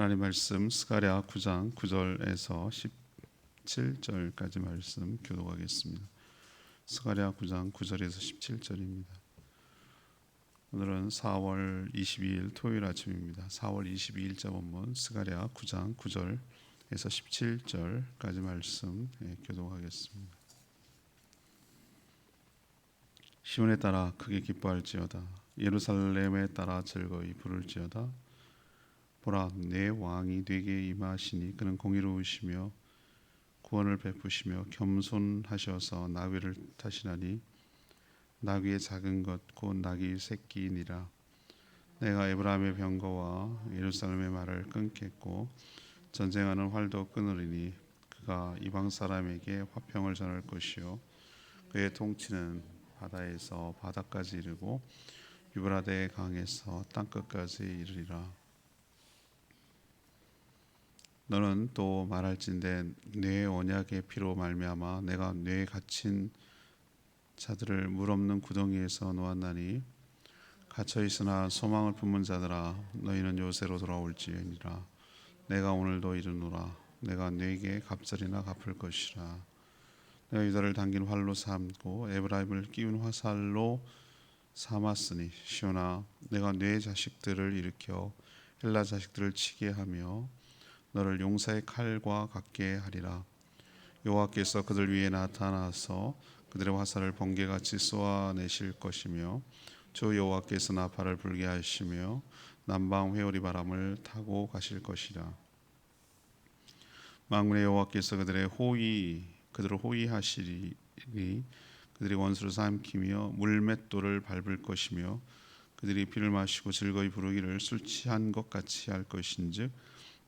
하나님 말씀 스가랴 9장 9절에서 17절까지 말씀 교독하겠습니다. 스가랴 9장 9절에서 17절입니다. 오늘은 4월 22일 토요일 아침입니다. 4월 22일자 본문 스가랴 9장 9절에서 17절까지 말씀 예, 교독하겠습니다. 시온에 따라 크게 기뻐할지어다 예루살렘에 따라 즐거이 부를지어다 보라 내 왕이 네게 임하시니 그는 공의로우시며 구원을 베푸시며 겸손하셔서 나귀를 타시나니 나귀의 작은 것 곧 나귀 새끼니라. 내가 에브라임의 병거와 예루살렘의 말을 끊겠고 전쟁하는 활도 끊으리니 그가 이방 사람에게 화평을 전할 것이요 그의 통치는 바다에서 바다까지 이르고 유브라데 강에서 땅끝까지 이르리라 너는 또 말할진대 내 언약의 피로 말미암아 내가 뇌에 갇힌 자들을 물 없는 구덩이에서 놓았나니 갇혀 있으나 소망을 품은 자들아 너희는 요새로 돌아올지니라 내가 오늘도 이르노라. 내가 네게 갑절이나 갚을 것이라. 내가 유다를 당긴 활로 삼고 에브라임을 끼운 화살로 삼았으니 시온아 내가 네 자식들을 일으켜 헬라 자식들을 치게 하며 너를 용사의 칼과 같게 하리라. 여호와께서 그들 위에 나타나서 그들의 화살을 번개같이 쏘아내실 것이며 주 여호와께서 나팔을 불게 하시며 남방 회오리 바람을 타고 가실 것이라. 만군의 여호와께서 그들의 호위 그들을 호위하시리니 그들이 원수를 삼키며 물맷돌을 밟을 것이며 그들이 피를 마시고 즐거이 부르기를 술 취한 것 같이 할 것인즉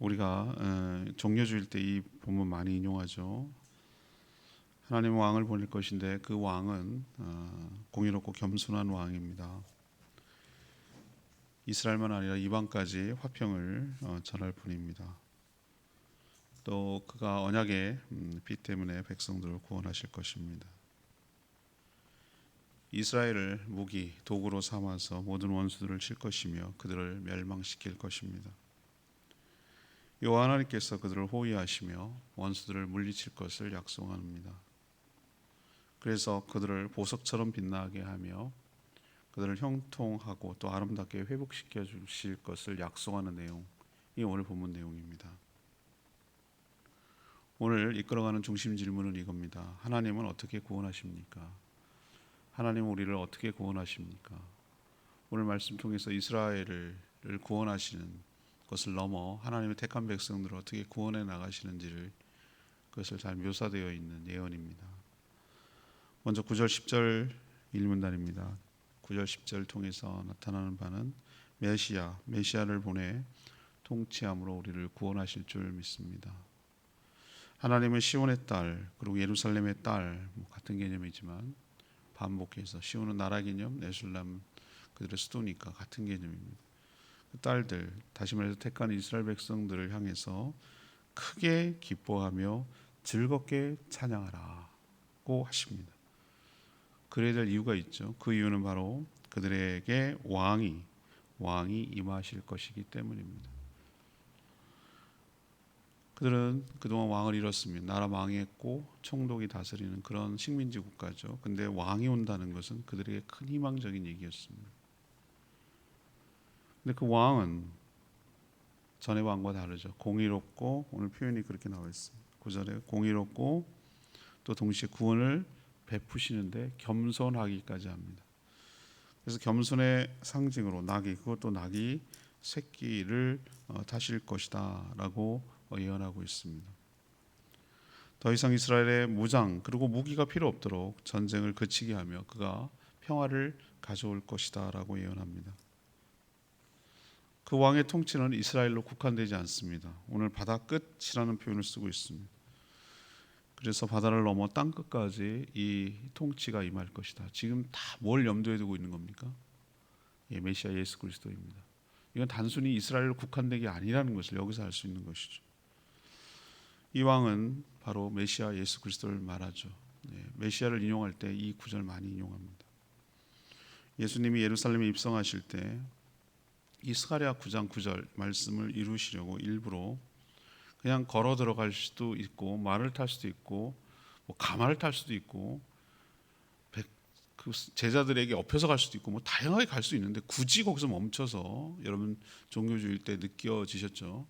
우리가 종려주일 때 이 본문 많이 인용하죠. 하나님 왕을 보낼 것인데 그 왕은 어, 공의롭고 겸손한 왕입니다. 이스라엘만 아니라 이방까지 화평을 어, 전할 분입니다. 또 그가 언약의 음, 비 때문에 백성들을 구원하실 것입니다. 이스라엘을 무기 도구로 삼아서 모든 원수들을 칠 것이며 그들을 멸망시킬 것입니다. 여호와 하나님께서 그들을 호위하시며 원수들을 물리칠 것을 약속합니다. 그래서 그들을 보석처럼 빛나게 하며 그들을 형통하고 또 아름답게 회복시켜 주실 것을 약속하는 내용이 오늘 본문 내용입니다. 오늘 이끌어가는 중심 질문은 이겁니다. 하나님은 어떻게 구원하십니까? 하나님은 우리를 어떻게 구원하십니까? 오늘 말씀 통해서 이스라엘을 구원하시는 것을 넘어 하나님의 택한 백성들을 어떻게 구원해 나가시는지를 그것을 잘 묘사되어 있는 예언입니다. 먼저 9절 10절 일문단입니다. 9절 10절 통해서 나타나는 바는 메시아, 메시아를 보내 통치함으로 우리를 구원하실 줄 믿습니다. 하나님은 시온의 딸 그리고 예루살렘의 딸뭐 같은 개념이지만 반복해서 시온은 나라 개념, 네술람 그들의 수도니까 같은 개념입니다. 그 딸들 다시 말해서 택한 이스라엘 백성들을 향해서 크게 기뻐하며 즐겁게 찬양하라고 하십니다. 그래야 될 이유가 있죠. 그 이유는 바로 그들에게 왕이 왕이 임하실 것이기 때문입니다. 그들은 그동안 왕을 잃었습니다. 나라 망했고 총독이 다스리는 그런 식민지 국가죠. 근데 왕이 온다는 것은 그들에게 큰 희망적인 얘기였습니다. 근데 그 왕은 전의 왕과 다르죠. 공의롭고 오늘 표현이 그렇게 나와 있습니다. 구절에 공의롭고 또 동시에 구원을 베푸시는데 겸손하기까지 합니다. 그래서 겸손의 상징으로 낙이 그것도 낙이 새끼를 어, 타실 것이다라고 예언하고 있습니다. 더 이상 이스라엘의 무장 그리고 무기가 필요 없도록 전쟁을 그치게 하며 그가 평화를 가져올 것이다라고 예언합니다. 그 왕의 통치는 이스라엘로 국한되지 않습니다. 오늘 바다 끝이라는 표현을 쓰고 있습니다. 그래서 바다를 넘어 땅 끝까지 이 통치가 임할 것이다. 지금 다 뭘 염두에 두고 있는 겁니까? 예, 메시아 예수 그리스도입니다. 이건 단순히 이스라엘로 국한된 게 아니라는 것을 여기서 알 수 있는 것이죠. 이 왕은 바로 메시아 예수 그리스도를 말하죠. 네, 메시아를 인용할 때 이 구절 많이 인용합니다. 예수님이 예루살렘에 입성하실 때 이 스가랴 9장 9절 말씀을 이루시려고 일부러 그냥 걸어 들어갈 수도 있고 말을 탈 수도 있고 뭐 가마를 탈 수도 있고 백- 그 제자들에게 엎혀서 갈 수도 있고 뭐 다양하게 갈 수 있는데 굳이 거기서 멈춰서 여러분 종교주의 때 느껴지셨죠?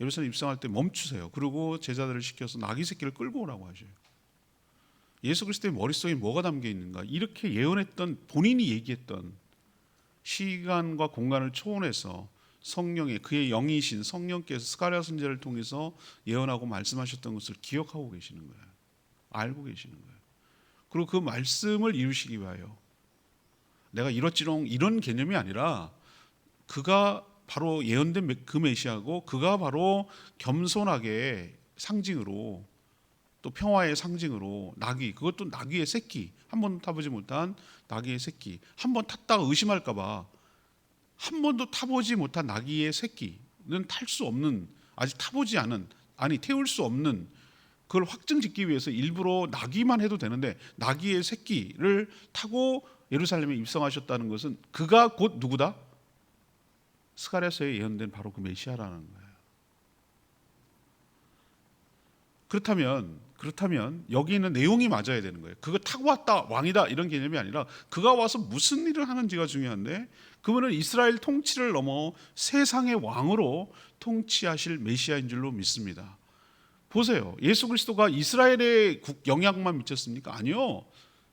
예루살렘 입성할 때 멈추세요. 그리고 제자들을 시켜서 나귀 새끼를 끌고 오라고 하셔요. 예수 그리스도의 머릿속에 뭐가 담겨 있는가? 이렇게 예언했던 본인이 얘기했던 시간과 공간을 초월해서 성령의 그의 영이신 성령께서 스가랴 선지자를 통해서 예언하고 말씀하셨던 것을 기억하고 계시는 거예요. 알고 계시는 거예요. 그리고 그 말씀을 이루시기 위하여 내가 이렇지롱 이런 개념이 아니라 그가 바로 예언된 메- 그 메시아고 그가 바로 겸손하게 상징으로 또 평화의 상징으로 나귀 그것도 나귀의 새끼 한 번도 타보지 못한 나귀의 새끼 한 번 탔다가 의심할까봐 한 번도 타보지 못한 나귀의 새끼는 탈 수 없는 아직 타보지 않은 아니 태울 수 없는 그걸 확증짓기 위해서 일부러 나귀만 해도 되는데 나귀의 새끼를 타고 예루살렘에 입성하셨다는 것은 그가 곧 누구다? 스가랴서에 예언된 바로 그 메시아라는 거예요. 그렇다면 그렇다면 여기 있는 내용이 맞아야 되는 거예요. 그거 타고 왔다 왕이다 이런 개념이 아니라 그가 와서 무슨 일을 하는지가 중요한데 그분은 이스라엘 통치를 넘어 세상의 왕으로 통치하실 메시아인 줄로 믿습니다. 보세요. 예수 그리스도가 이스라엘의 국- 영향만 미쳤습니까? 아니요.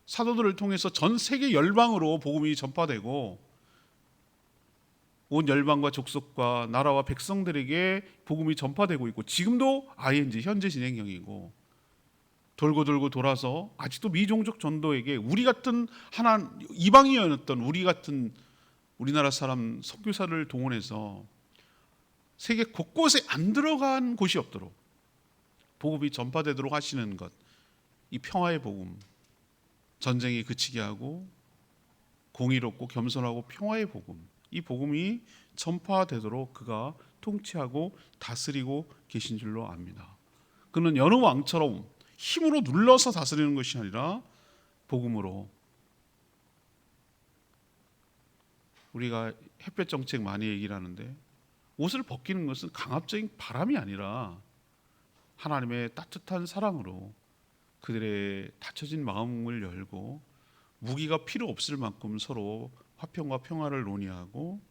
사도들을 통해서 전 세계 열방으로 복음이 전파되고 온 열방과 족속과 나라와 백성들에게 복음이 전파되고 있고 지금도 ING 현재 진행형이고 돌고 돌고 돌아서 아직도 미종족 전도에게 우리 같은 하나 이방인이었던 우리 같은 우리나라 사람 선교사를 동원해서 세계 곳곳에 안 들어간 곳이 없도록 복음이 전파되도록 하시는 것, 이 평화의 복음, 전쟁이 그치게 하고 공의롭고 겸손하고 평화의 복음, 이 복음이 전파되도록 그가 통치하고 다스리고 계신 줄로 압니다. 그는 여느 왕처럼 힘으로 눌러서 다스리는 것이 아니라 복음으로. 우리가 햇볕 정책 많이 얘기를 하는데 옷을 벗기는 것은 강압적인 바람이 아니라 하나님의 따뜻한 사랑으로 그들의 닫혀진 마음을 열고 무기가 필요 없을 만큼 서로 화평과 평화를 논의하고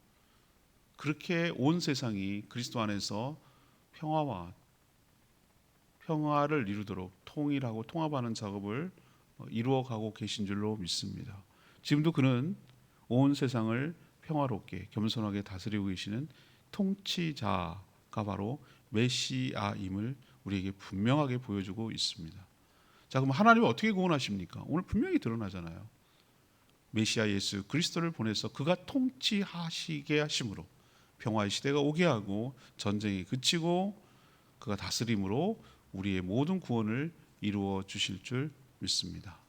그렇게 온 세상이 그리스도 안에서 평화와 평화를 이루도록 통일하고 통합하는 작업을 어, 이루어가고 계신 줄로 믿습니다. 지금도 그는 온 세상을 평화롭게 겸손하게 다스리고 계시는 통치자가 바로 메시아임을 우리에게 분명하게 보여주고 있습니다. 자, 그럼 하나님은 어떻게 구원하십니까? 오늘 분명히 드러나잖아요. 메시아 예수 그리스도를 보내서 그가 통치하시게 하심으로 평화의 시대가 오게 하고 전쟁이 그치고 그가 다스림으로 우리의 모든 구원을 이루어 주실 줄 믿습니다.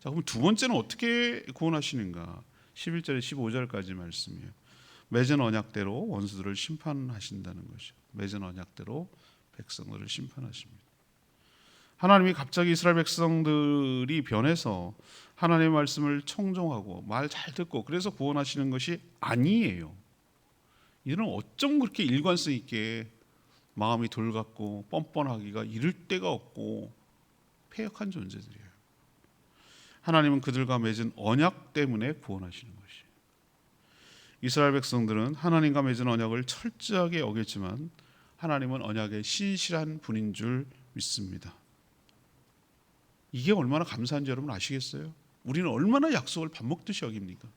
자, 그럼 두 번째는 어떻게 구원하시는가? 11절에 15절까지 말씀이에요. 맺은 언약대로 원수들을 심판하신다는 것이죠. 맺은 언약대로 백성들을 심판하십니다. 하나님이 갑자기 이스라엘 백성들이 변해서 하나님의 말씀을 청종하고 말 잘 듣고 그래서 구원하시는 것이 아니에요. 이들은 어쩜 그렇게 일관성 있게 마음이 돌같고 뻔뻔하기가 이를 데가 없고 폐역한 존재들이에요. 하나님은 그들과 맺은 언약 때문에 구원하시는 것이. 이스라엘 백성들은 하나님과 맺은 언약을 철저하게 어겼지만 하나님은 언약의 신실한 분인 줄 믿습니다. 이게 얼마나 감사한지 여러분 아시겠어요? 우리는 얼마나 약속을 밥 먹듯이 여깁니까?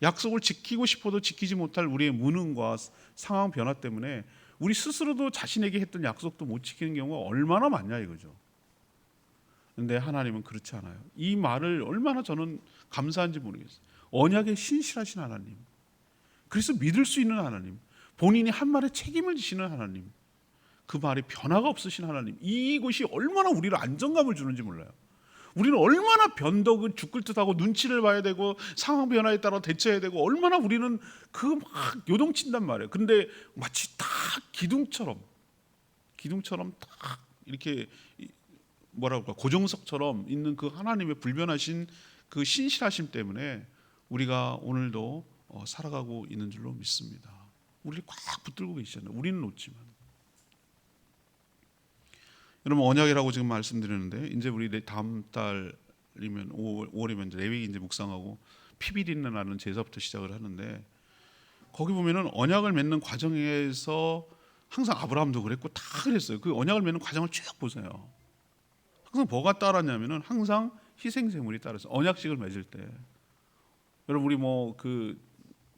약속을 지키고 싶어도 지키지 못할 우리의 무능과 상황 변화 때문에 우리 스스로도 자신에게 했던 약속도 못 지키는 경우가 얼마나 많냐 이거죠. 근데 하나님은 그렇지 않아요. 이 말을 얼마나 저는 감사한지 모르겠어요. 언약에 신실하신 하나님. 그래서 믿을 수 있는 하나님. 본인이 한 말에 책임을 지시는 하나님. 그 말에 변화가 없으신 하나님. 이것이 얼마나 우리를 안정감을 주는지 몰라요. 우리는 얼마나 변덕을 죽을 듯하고 눈치를 봐야 되고 상황 변화에 따라 대처해야 되고 얼마나 우리는 그 막 요동친단 말이에요. 근데 마치 딱 기둥처럼 기둥처럼 딱 이렇게 이- 뭐라고 할까 고정석처럼 있는 그 하나님의 불변하신 그 신실하심 때문에 우리가 오늘도 어, 살아가고 있는 줄로 믿습니다. 우리를 꽉 붙들고 계시잖아요. 우리는 놓지만. 여러분 언약이라고 지금 말씀드렸는데 이제 우리 내- 다음 달이면 5월, 5월이면 이제 레위기 이제 묵상하고 피비린내 나는 제사부터 시작을 하는데 거기 보면은 언약을 맺는 과정에서 항상 아브라함도 그랬고 다 그랬어요. 그 언약을 맺는 과정을 쭉 보세요. 항상 뭐가 따랐냐면은 항상 희생제물이 따라서 언약식을 맺을 때 여러분 우리 뭐 그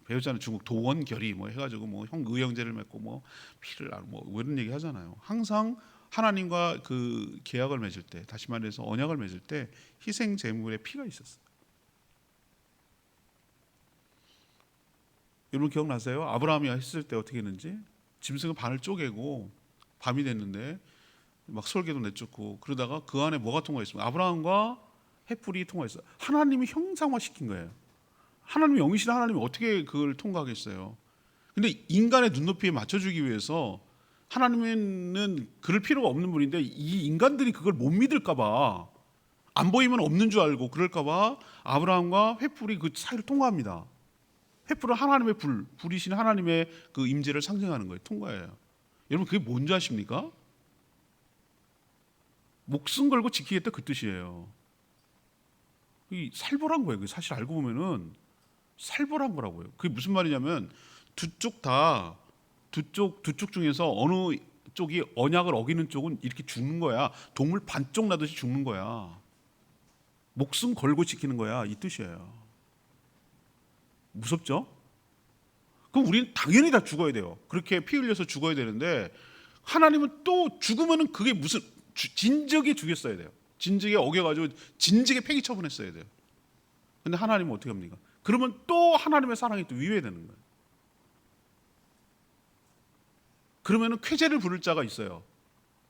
배우잖아요 중국 도원결의 뭐 해가지고 뭐 형 의형제를 맺고 뭐 피를 나누고 뭐 이런 얘기 하잖아요. 항상 하나님과 그 계약을 맺을 때 다시 말해서 언약을 맺을 때 희생 제물의 피가 있었어요. 여러분 기억나세요? 아브라함이 했을 때 어떻게 했는지 짐승을 반을 쪼개고 밤이 됐는데 막 솔개도 내쫓고 그러다가 그 안에 뭐가 통과했습니까? 아브라함과 햇불이 통과했어요. 하나님이 형상화 시킨 거예요. 하나님이 영이신 하나님이 어떻게 그걸 통과하겠어요? 근데 인간의 눈높이에 맞춰주기 위해서 하나님은 그럴 필요가 없는 분인데 이 인간들이 그걸 못 믿을까봐 안 보이면 없는 줄 알고 그럴까봐 아브라함과 횃불이 그 사이를 통과합니다. 횃불은 하나님의 불, 불이신 하나님의 그 임재를 상징하는 거예요. 통과예요. 여러분 그게 뭔지 아십니까? 목숨 걸고 지키겠다 그 뜻이에요. 이 살벌한 거예요. 사실 알고 보면은 살벌한 거라고요. 그게 무슨 말이냐면 두 쪽 다 두 쪽 두 쪽 중에서 어느 쪽이 언약을 어기는 쪽은 이렇게 죽는 거야. 동물 반쪽 나듯이 죽는 거야. 목숨 걸고 지키는 거야. 이 뜻이에요. 무섭죠? 그럼 우리는 당연히 다 죽어야 돼요. 그렇게 피 흘려서 죽어야 되는데 하나님은 또 죽으면은 그게 무슨 주- 진즉에 죽였어야 돼요. 진즉에 어겨가지고 진즉에 폐기 처분했어야 돼요. 근데 하나님은 어떻게 합니까? 그러면 또 하나님의 사랑이 또 위배되는 거예요. 그러면은 쾌제를 부를 자가 있어요.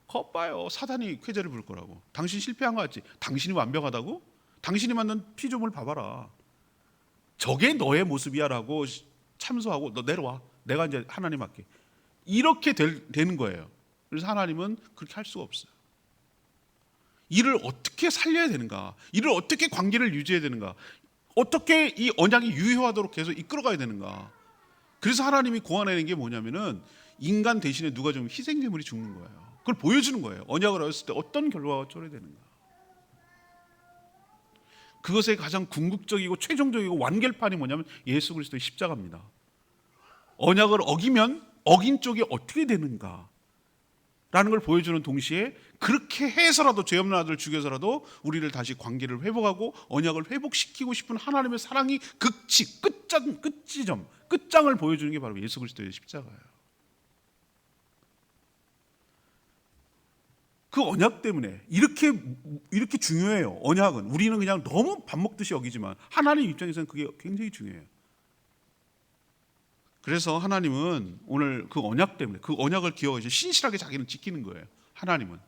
겉봐요. 사단이 쾌제를 부를 거라고. 당신 실패한 거 같지? 당신이 완벽하다고? 당신이 만든 피조물 봐봐라. 저게 너의 모습이야라고 참소하고 너 내려와. 내가 이제 하나님 할게. 이렇게 될, 되는 거예요. 그래서 하나님은 그렇게 할 수가 없어요. 이를 어떻게 살려야 되는가? 이를 어떻게 관계를 유지해야 되는가? 어떻게 이 언약이 유효하도록 계속 이끌어가야 되는가? 그래서 하나님이 고안해낸 게 뭐냐면은 인간 대신에 누가 좀 희생제물이 죽는 거예요. 그걸 보여주는 거예요. 언약을 어렸을 때 어떤 결과가 초래되는가? 그것의 가장 궁극적이고 최종적이고 완결판이 뭐냐면 예수 그리스도의 십자가입니다. 언약을 어기면 어긴 쪽이 어떻게 되는가? 라는 걸 보여주는 동시에 그렇게 해서라도 죄 없는 아들을 죽여서라도 우리를 다시 관계를 회복하고 언약을 회복시키고 싶은 하나님의 사랑이 극치 끝장 끝지점 끝장을 보여주는 게 바로 예수 그리스도의 십자가예요. 그 언약 때문에 이렇게 이렇게 중요해요. 언약은 우리는 그냥 너무 밥 먹듯이 여기지만 하나님 입장에서는 그게 굉장히 중요해요. 그래서 하나님은 오늘 그 언약 때문에 그 언약을 기억해서 신실하게 자기는 지키는 거예요. 하나님은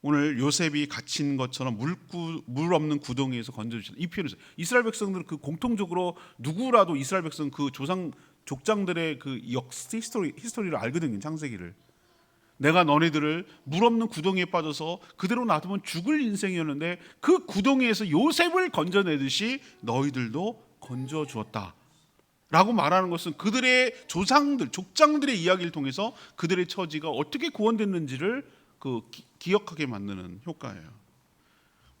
오늘 요셉이 갇힌 것처럼 물구, 물 없는 구덩이에서 건져주셨다. 이 표현을. 이스라엘 백성들은 그 공통적으로 누구라도 이스라엘 백성 그 조상 족장들의 그 역 히스토리 히스토리를 알거든요. 창세기를. 내가 너네들을 물 없는 구덩이에 빠져서 그대로 놔두면 죽을 인생이었는데 그 구덩이에서 요셉을 건져내듯이 너희들도 건져 주었다. 라고 말하는 것은 그들의 조상들, 족장들의 이야기를 통해서 그들의 처지가 어떻게 구원됐는지를 그 기, 기억하게 만드는 효과예요.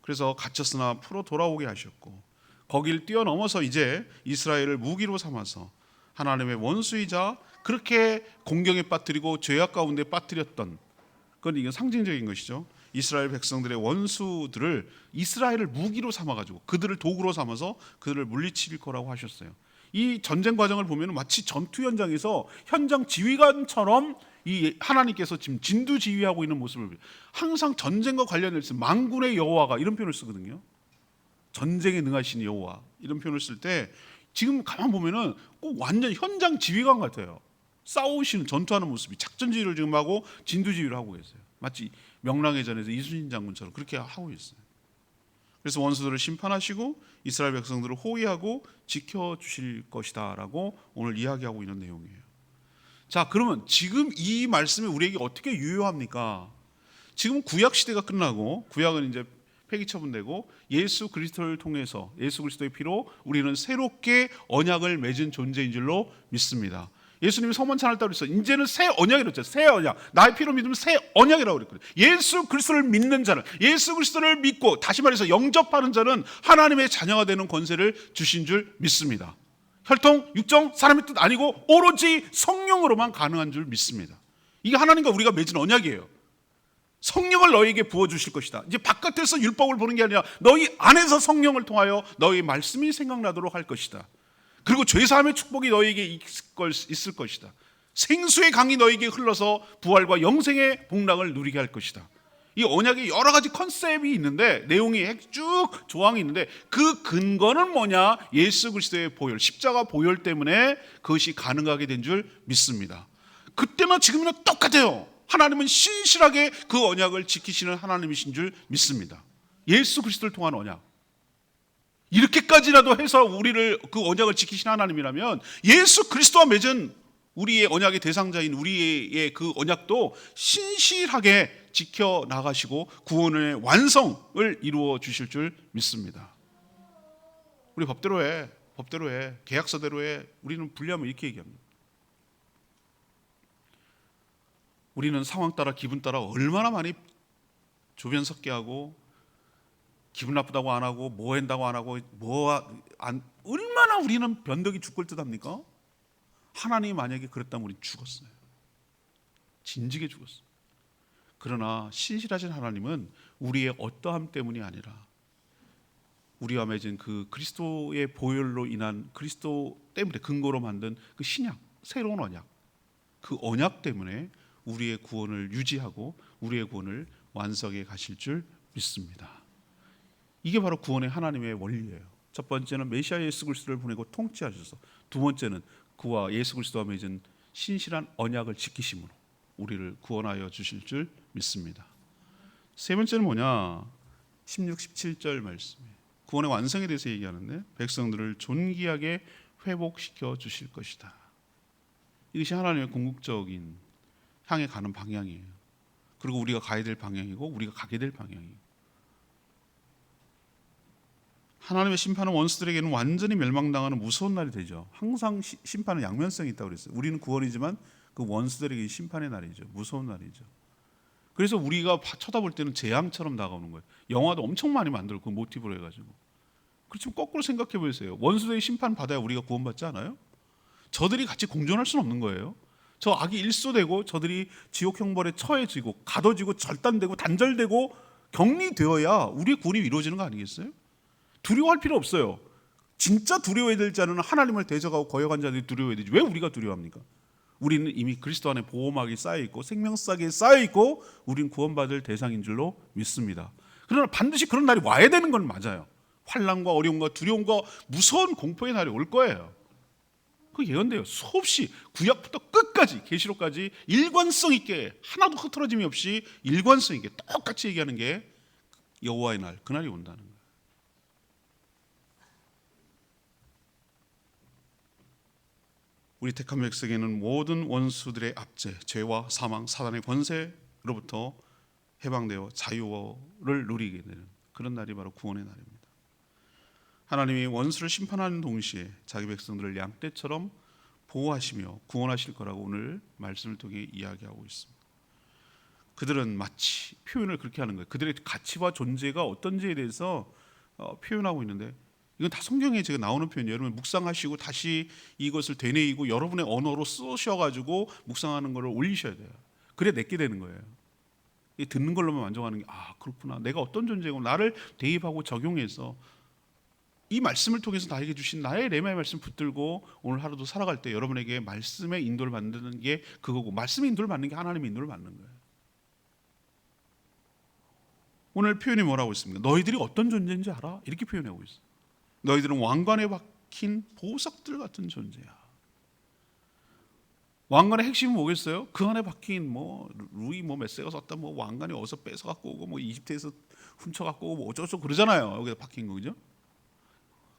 그래서 갇혔으나 풀어 돌아오게 하셨고 거기를 뛰어넘어서 이제 이스라엘을 무기로 삼아서 하나님의 원수이자 그렇게 공경에 빠뜨리고 죄악 가운데 빠뜨렸던 그건 이게 상징적인 것이죠. 이스라엘 백성들의 원수들을 이스라엘을 무기로 삼아 가지고 그들을 도구로 삼아서 그들을 물리칠 거라고 하셨어요. 이 전쟁 과정을 보면 마치 전투 현장에서 현장 지휘관처럼 이 하나님께서 지금 진두 지휘하고 있는 모습을 항상 전쟁과 관련해서 만군의 여호와가 이런 표현을 쓰거든요. 전쟁에 능하신 여호와 이런 표현을 쓸 때 지금 가만 보면은 꼭 완전 현장 지휘관 같아요. 싸우시는 전투하는 모습이 작전지휘를 지금 하고 진두지휘를 하고 계세요. 마치 명랑의 전에서 이순신 장군처럼 그렇게 하고 있어요. 그래서 원수들을 심판하시고 이스라엘 백성들을 호위하고 지켜 주실 것이다라고 오늘 이야기하고 있는 내용이에요. 자, 그러면 지금 이 말씀이 우리에게 어떻게 유효합니까? 지금 구약 시대가 끝나고 구약은 이제 폐기 처분되고 예수 그리스도를 통해서 예수 그리스도의 피로 우리는 새롭게 언약을 맺은 존재인 줄로 믿습니다. 예수님이 서문찬을 따로 있어. 이제는 새 언약이라고 했죠. 새 언약. 나의 피로 믿으면 새 언약이라고 그랬거든요. 예수 그리스도를 믿는 자는 예수 그리스도를 믿고 다시 말해서 영접하는 자는 하나님의 자녀가 되는 권세를 주신 줄 믿습니다. 혈통, 육정, 사람의 뜻 아니고 오로지 성령으로만 가능한 줄 믿습니다. 이게 하나님과 우리가 맺은 언약이에요. 성령을 너희에게 부어 주실 것이다. 이제 바깥에서 율법을 보는 게 아니라 너희 안에서 성령을 통하여 너희 말씀이 생각나도록 할 것이다. 그리고 죄사함의 축복이 너희에게 있을 것이다. 생수의 강이 너희에게 흘러서 부활과 영생의 복락을 누리게 할 것이다. 이 언약에 여러 가지 컨셉이 있는데 내용이 쭉 조항이 있는데 그 근거는 뭐냐? 예수 그리스도의 보혈, 십자가 보혈 때문에 그것이 가능하게 된 줄 믿습니다. 그때나 지금이나 똑같아요. 하나님은 신실하게 그 언약을 지키시는 하나님이신 줄 믿습니다. 예수 그리스도를 통한 언약. 이렇게까지라도 해서 우리를 그 언약을 지키신 하나님이라면 예수 그리스도와 맺은 우리의 언약의 대상자인 우리의 그 언약도 신실하게 지켜 나가시고 구원의 완성을 이루어 주실 줄 믿습니다. 우리 법대로 해. 법대로 해. 계약서대로 해. 우리는 불리하면 이렇게 얘기합니다. 우리는 상황 따라 기분 따라 얼마나 많이 조변 섞게 하고 기분 나쁘다고 안 하고 뭐 한다고 안 하고 뭐안 얼마나 우리는 변덕이 죽을 듯합니까? 하나님이 만약에 그랬다면 우리 죽었어요. 진지게 죽었어요. 그러나 신실하신 하나님은 우리의 어떠함 때문이 아니라 우리와 맺은 그 그리스도의 보혈로 인한 그리스도 때문에 근거로 만든 그 신약 새로운 언약 그 언약 때문에 우리의 구원을 유지하고 우리의 구원을 완성해 가실 줄 믿습니다. 이게 바로 구원의 하나님의 원리예요. 첫 번째는 메시아 예수 그리스도를 보내고 통치하셔서 두 번째는 그와 예수 그리스도와 맺은 신실한 언약을 지키심으로 우리를 구원하여 주실 줄 믿습니다. 세 번째는 뭐냐? 16, 17절 말씀에 구원의 완성에 대해서 얘기하는데 백성들을 존귀하게 회복시켜 주실 것이다. 이것이 하나님의 궁극적인 향해 가는 방향이에요. 그리고 우리가 가야 될 방향이고 우리가 가게 될 방향이에요. 하나님의 심판은 원수들에게는 완전히 멸망당하는 무서운 날이 되죠. 항상 시, 심판은 양면성이 있다고 그랬어요. 우리는 구원이지만 그 원수들에게 심판의 날이죠. 무서운 날이죠. 그래서 우리가 쳐다볼 때는 재앙처럼 다가오는 거예요. 영화도 엄청 많이 만들고 그 모티브로 해가지고. 그렇지만 거꾸로 생각해 보세요. 원수들의 심판 받아야 우리가 구원받지 않아요? 저들이 같이 공존할 수는 없는 거예요. 저 악이 일소되고 저들이 지옥 형벌에 처해지고 가둬지고 절단되고 단절되고 격리되어야 우리의 구원이 이루어지는 거 아니겠어요? 두려워할 필요 없어요. 진짜 두려워해야 될 자는 하나님을 대적하고 거역한 자들이 두려워해야 되지. 왜 우리가 두려워합니까? 우리는 이미 그리스도 안에 보호막이 쌓여 있고 생명싸게 쌓여 있고 우린 구원받을 대상인 줄로 믿습니다. 그러나 반드시 그런 날이 와야 되는 건 맞아요. 환란과 어려움과 두려움과 무서운 공포의 날이 올 거예요. 그 예언돼요. 수없이 구약부터 끝까지 계시록까지 일관성 있게 하나도 흐트러짐이 없이 일관성 있게 똑같이 얘기하는 게 여호와의 날 그날이 온다는 거예요. 우리 택한 백성에는 모든 원수들의 압제, 죄와 사망, 사단의 권세로부터 해방되어 자유를 누리게 되는 그런 날이 바로 구원의 날입니다. 하나님이 원수를 심판하는 동시에 자기 백성들을 양떼처럼 보호하시며 구원하실 거라고 오늘 말씀을 통해 이야기하고 있습니다. 그들은 마치 표현을 그렇게 하는 거예요. 그들의 가치와 존재가 어떤지에 대해서 어, 표현하고 있는데 이건 다 성경에 제가 나오는 표현이에요. 여러분 묵상하시고 다시 이것을 되뇌이고 여러분의 언어로 쓰셔가지고 묵상하는 것을 올리셔야 돼요. 그래 내게 되는 거예요. 듣는 걸로만 만족하는 게 아 그렇구나. 내가 어떤 존재고 나를 대입하고 적용해서 이 말씀을 통해서 나에게 주신 나의 레마의 말씀 붙들고 오늘 하루도 살아갈 때 여러분에게 말씀의 인도를 받는 게 그거고 말씀의 인도를 받는 게 하나님의 인도를 받는 거예요. 오늘 표현이 뭐라고 있습니까? 너희들이 어떤 존재인지 알아? 이렇게 표현하고 있어. 너희들은 왕관에 박힌 보석들 같은 존재야. 왕관의 핵심은 뭐겠어요? 그 안에 박힌 뭐 루이 뭐 메세가 썼던 뭐 왕관이 어디서 뺏어 갖고 오고 뭐 이집트에서 훔쳐 갖고 오고 뭐 어쩌고 그러잖아요. 여기다 박힌 거 그죠?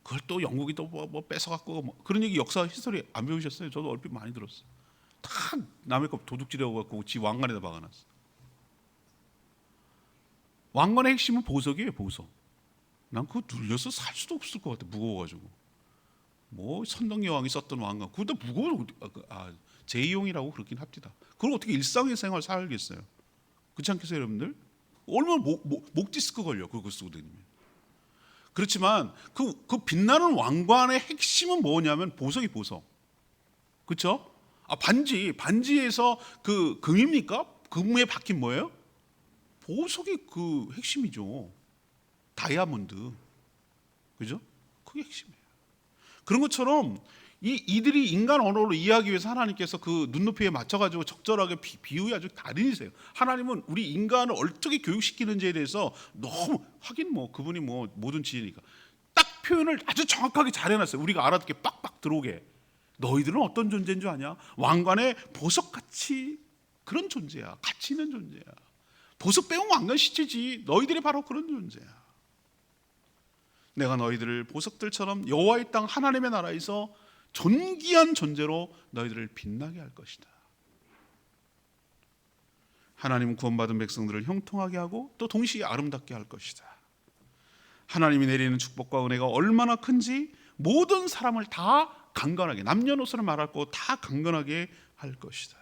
그걸 또 영국이 또뭐 뭐 뺏어 갖고 뭐 그런 얘기 역사 히스토리 안 배우셨어요? 저도 얼핏 많이 들었어요. 다 남의 거 도둑질해 갖고 지 왕관에다 박아놨어. 왕관의 핵심은 보석이에요, 보석. 난 그거 눌려서 살 수도 없을 것 같아, 무거워가지고. 뭐 선덕 여왕이 썼던 왕관, 그것도 무거워. 아, 제이용이라고 그렇긴 합디다. 그걸 어떻게 일상의 생활 살겠어요? 그렇지 않겠어요, 여러분들? 얼마나 목, 목, 목 디스크 걸려, 그거 쓰고 다니면. 그렇지만 그, 그 빛나는 왕관의 핵심은 뭐냐면 보석이 보석. 그렇죠? 아 반지 반지에서 그 금입니까? 금에 박힌 뭐예요? 보석이 그 핵심이죠. 다이아몬드. 그죠? 그게 핵심이에요. 그런 것처럼 이 이들이 인간 언어로 이해하기 위해서 하나님께서 그 눈높이에 맞춰가지고 적절하게 비, 비유의 아주 달인이세요. 하나님은 우리 인간을 어떻게 교육시키는지에 대해서 너무 하긴 뭐 그분이 뭐 모든 지혜니까 딱 표현을 아주 정확하게 잘 해놨어요. 우리가 알아듣게 빡빡 들어오게. 너희들은 어떤 존재인 줄 아냐? 왕관의 보석같이 그런 존재야. 가치 있는 존재야. 보석 빼면 왕관 시체지. 너희들이 바로 그런 존재야. 내가 너희들을 보석들처럼 여호와의 땅 하나님의 나라에서 존귀한 존재로 너희들을 빛나게 할 것이다. 하나님은 구원받은 백성들을 형통하게 하고 또 동시에 아름답게 할 것이다. 하나님이 내리는 축복과 은혜가 얼마나 큰지 모든 사람을 다 강건하게 남녀노소를 말할 거 다 강건하게 할 것이다.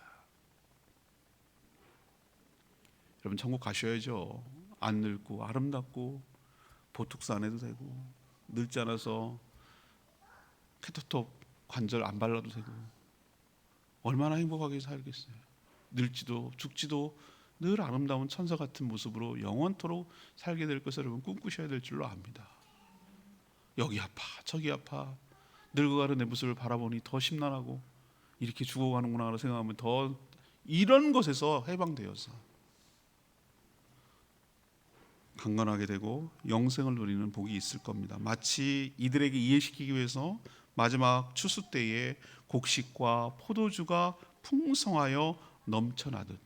여러분 천국 가셔야죠. 안 늙고 아름답고 보톡스 안 해도 되고 늙지 않아서 케토톱 관절 안 발라도 되고 얼마나 행복하게 살겠어요. 늙지도 죽지도 늘 아름다운 천사 같은 모습으로 영원토록 살게 될 것을 여러분 꿈꾸셔야 될 줄로 압니다. 여기 아파 저기 아파 늙어가는 내 모습을 바라보니 더 심란하고 이렇게 죽어가는구나 생각하면 더 이런 것에서 해방되어서 강건하게 되고 영생을 누리는 복이 있을 겁니다. 마치 이들에게 이해시키기 위해서 마지막 추수 때에 곡식과 포도주가 풍성하여 넘쳐나듯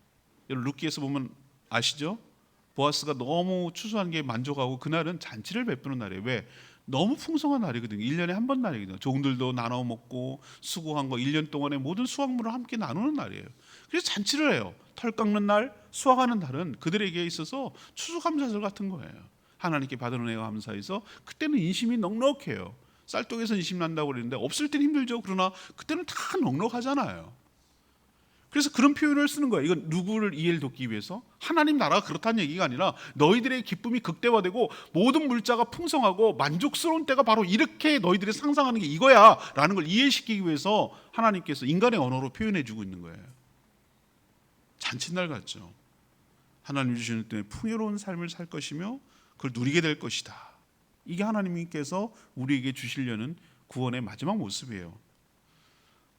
여러분 루키에서 보면 아시죠? 보아스가 너무 추수한 게 만족하고 그날은 잔치를 베푸는 날이에요. 왜? 너무 풍성한 날이거든요. 1년에 한 번 날이거든요. 종들도 나눠 먹고 수고한 거 1년 동안의 모든 수확물을 함께 나누는 날이에요. 그래서 잔치를 해요. 털 깎는 날, 수확하는 날은 그들에게 있어서 추수감사절 같은 거예요. 하나님께 받은 은혜가 감사해서 그때는 인심이 넉넉해요. 쌀떡에서 인심 난다고 그러는데 없을 땐 힘들죠. 그러나 그때는 다 넉넉하잖아요. 그래서 그런 표현을 쓰는 거예요. 이건 누구를 이해를 돕기 위해서 하나님 나라가 그렇다는 얘기가 아니라 너희들의 기쁨이 극대화되고 모든 물자가 풍성하고 만족스러운 때가 바로 이렇게 너희들이 상상하는 게 이거야라는 걸 이해시키기 위해서 하나님께서 인간의 언어로 표현해 주고 있는 거예요. 잔칫날 같죠. 하나님 주시는 때문에 풍요로운 삶을 살 것이며 그걸 누리게 될 것이다. 이게 하나님께서 우리에게 주시려는 구원의 마지막 모습이에요.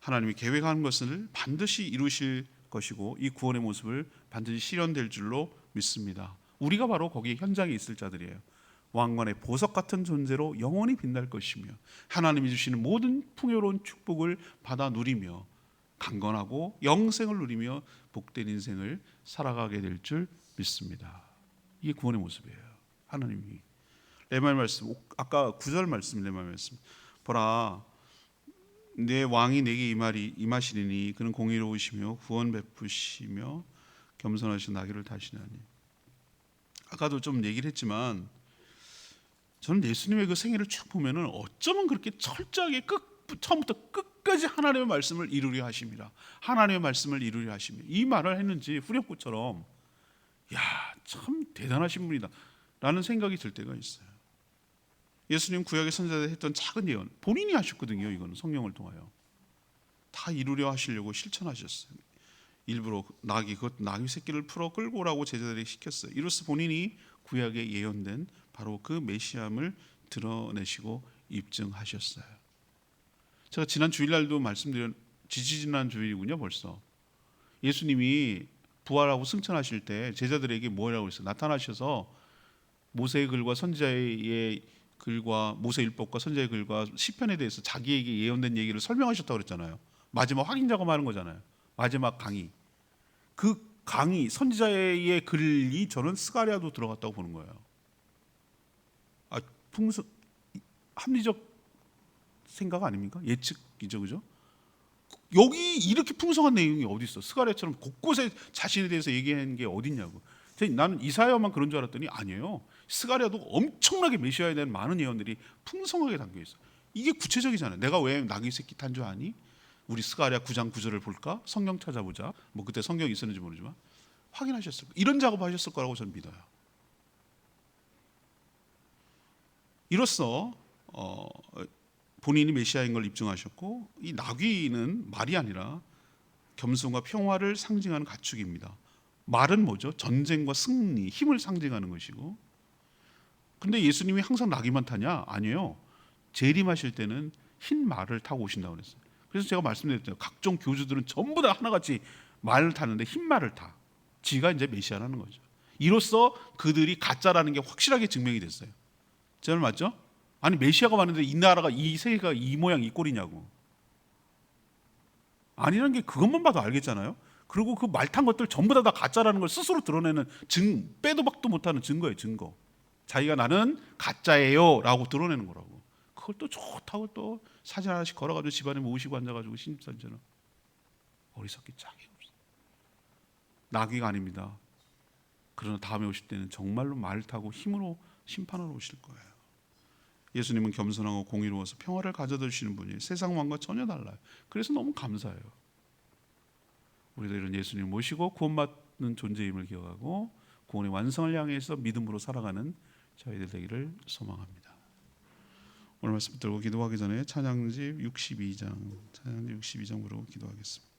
하나님이 계획한 것을 반드시 이루실 것이고 이 구원의 모습을 반드시 실현될 줄로 믿습니다. 우리가 바로 거기 현장에 있을 자들이에요. 왕관의 보석 같은 존재로 영원히 빛날 것이며 하나님이 주시는 모든 풍요로운 축복을 받아 누리며 강건하고 영생을 누리며 복된 인생을 살아가게 될 줄 믿습니다. 이게 구원의 모습이에요. 하나님이 레말 말씀 아까 구절 말씀 레말 말씀 보라 내 왕이 내게 임하리 임하시리니 그는 공의로우시며 구원 베푸시며 겸손하신 나귀를 다시나니 아까도 좀 얘기를 했지만 저는 예수님의 그 생애를 쭉 보면은 어쩌면 그렇게 철저하게 끝 처음부터 끝까지 하나님의 말씀을 이루려 하십니다. 하나님의 말씀을 이루려 하십니다. 이 말을 했는지 후렴구처럼 야 참 대단하신 분이다 라는 생각이 들 때가 있어요. 예수님 구약의 선자들 했던 작은 예언 본인이 하셨거든요. 이거는 성령을 통하여 다 이루려 하시려고 실천하셨어요. 일부러 나귀 그 나귀 새끼를 풀어 끌고 오라고 제자들에게 시켰어요. 이로써 본인이 구약에 예언된 바로 그 메시암을 드러내시고 입증하셨어요. 제가 지난 주일날도 말씀드린 지지지난 주일이군요, 벌써. 예수님이 부활하고 승천하실 때 제자들에게 뭐라고 했어요? 나타나셔서 모세의 글과 선지자의 글과 모세 율법과 선지자의 글과 시편에 대해서 자기에게 예언된 얘기를 설명하셨다고 그랬잖아요. 마지막 확인 작업하는 거잖아요. 마지막 강의. 그 강의 선지자의 글이 저는 스가랴도 들어갔다고 보는 거예요. 아, 풍수 합리적 생각 아닙니까? 예측이죠, 그죠? 여기 이렇게 풍성한 내용이 어디 있어? 스가랴처럼 곳곳에 자신에 대해서 얘기하는 게 어딨냐고. 나는 이사야만 그런 줄 알았더니 아니에요. 스가랴도 엄청나게 메시아에 대한 많은 예언들이 풍성하게 담겨 있어. 이게 구체적이잖아요. 내가 왜 나귀 새끼 탄 줄 아니? 우리 스가랴 9장 9절을 볼까? 성경 찾아보자. 뭐 그때 성경이 있었는지 모르지만 확인하셨을 거. 이런 작업 하셨을 거라고 저는 믿어요. 이로써 어, 본인이 메시아인 걸 입증하셨고 이 나귀는 말이 아니라 겸손과 평화를 상징하는 가축입니다. 말은 뭐죠? 전쟁과 승리, 힘을 상징하는 것이고. 근데 예수님이 항상 나귀만 타냐? 아니에요. 재림하실 때는 흰 말을 타고 오신다고 그랬어요. 그래서 제가 말씀드렸잖아요. 각종 교주들은 전부 다 하나같이 말을 타는데 흰 말을 타. 지가 이제 메시아라는 거죠. 이로써 그들이 가짜라는 게 확실하게 증명이 됐어요. 제말 맞죠? 아니 메시아가 왔는데 이 나라가 이 세계가 이 모양 이 꼴이냐고. 아니라는 게 그것만 봐도 알겠잖아요. 그리고 그 말탄 것들 전부 다, 다 가짜라는 걸 스스로 드러내는 증 빼도 박도 못하는 증거예요. 증거. 자기가 나는 가짜예요 라고 드러내는 거라고. 그걸 또 좋다고 또 사진 하나씩 걸어가지고 집안에 모시고 앉아가지고 신입사진처럼 어리석기 짝이 없어. 나귀가 아닙니다. 그러나 다음에 오실 때는 정말로 말 타고 힘으로 심판하러 오실 거예요. 예수님은 겸손하고 공의로워서 평화를 가져다 주시는 분이 세상 왕과 전혀 달라요. 그래서 너무 감사해요. 우리도 이런 예수님 모시고 구원받는 존재임을 기억하고 구원의 완성을 향해서 믿음으로 살아가는 저희들 되기를 소망합니다. 오늘 말씀 들고 기도하기 전에 찬양집 62장 찬양집 62장 부르고 기도하겠습니다.